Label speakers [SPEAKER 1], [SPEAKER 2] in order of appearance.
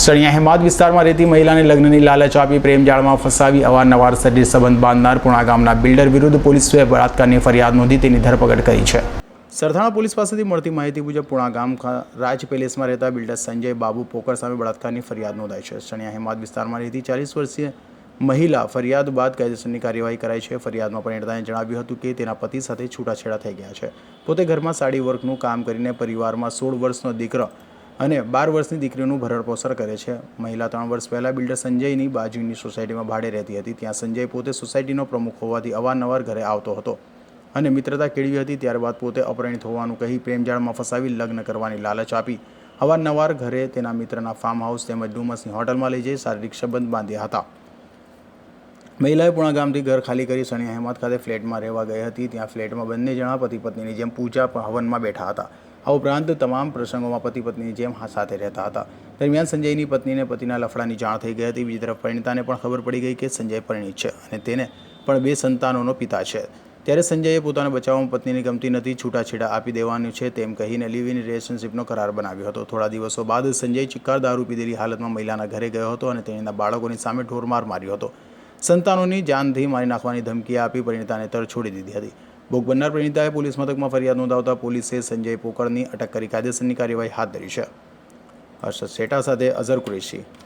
[SPEAKER 1] સળિયા હેમાદ વિસ્તારમાં રહેતી મહિલાને લગ્નની લાલચ આપી પ્રેમજાળમાં ફસાવી અવારનવાર શરીર સંબંધ બાંધનાર પુણા ગામના બિલ્ડર વિરુદ્ધ પોલીસે બળાત્કારની ફરિયાદ નોંધી તેની ધરપકડ કરી છે. સરથાણા પોલીસ પાસેથી મળતી માહિતી મુજબ પુણા ગામ રાજ પેલેસમાં રહેતા બિલ્ડર સંજય બાબુ પોકર સામે બળાત્કારની ફરિયાદ નોંધાઈ છે. સણિયા હેમાદ વિસ્તારમાં રહેતી ચાલીસ વર્ષીય મહિલા ફરિયાદ બાદ કાયદેસરની કાર્યવાહી કરાઈ છે. ફરિયાદમાં પરિણીતાએ જણાવ્યું હતું કે તેના પતિ સાથે છૂટાછેડા થઈ ગયા છે. પોતે ઘરમાં સાડી વર્કનું કામ કરીને પરિવારમાં સોળ વર્ષનો દીકરો અને બાર વર્ષની દીકરીનું ભરણપોષણ કરે છે. મહિલા ત્રણ વર્ષ પહેલાં બિલ્ડર સંજયની બાજુની સોસાયટીમાં ભાડે રહેતી હતી. ત્યાં સંજય પોતે સોસાયટીનો પ્રમુખ હોવાથી અવારનવાર ઘરે આવતો હતો અને મિત્રતા કેળવી હતી. ત્યારબાદ પોતે અપરિણિત હોવાનું કહી પ્રેમજાળમાં ફસાવી લગ્ન કરવાની લાલચ આપી. અવારનવાર ઘરે તેના મિત્રના ફાર્મ હાઉસ તેમજ ડુમસની હોટલમાં લઈ જઈ શારીરિક સંબંધ બાંધ્યા હતા. મહિલાએ પૂણા ગામથી ઘર ખાલી કરી સણી અહેમદ ખાતે ફ્લેટમાં રહેવા ગઈ હતી. ત્યાં ફ્લેટમાં બંને જણા પતિ પત્નીની જેમ પૂજા હવનમાં બેઠા હતા. આ ઉપરાંત તમામ પ્રસંગોમાં પતિ પત્નીની જેમ સાથે રહેતા હતા. દરમિયાન સંજયની પત્નીને પતિના લફડાની જાણ થઈ ગઈ હતી. બીજી તરફ પરિણીતાને પણ ખબર પડી ગઈ કે સંજય પરિણીત છે અને તેને પણ બે સંતાનોનો પિતા છે. ત્યારે સંજયે પોતાને બચાવવામાં પત્નીને ગમતી નથી, છૂટાછેડા આપી દેવાનું છે તેમ કહીને લિવ ઇન રિલેશનશિપનો કરાર બનાવ્યો હતો. થોડા દિવસો બાદ સંજય ચિક્કાર દારૂ પીધેલી હાલતમાં મહિલાના ઘરે ગયો હતો અને તેના બાળકોની સામે ઢોરમાર માર્યો હતો. સંતાનોની જાનથી મારી નાખવાની ધમકી આપી પરિણીતાને તર છોડી દીધી હતી. ભોગ બનનાર પરિણીતાએ પોલીસ મથકમાં ફરિયાદ નોંધાવતા પોલીસે સંજય પોકળની અટક કરી કાયદેસરની કાર્યવાહી હાથ ધરી છે. હર્ષદ શેઠા સાથે અઝર કુરેશી.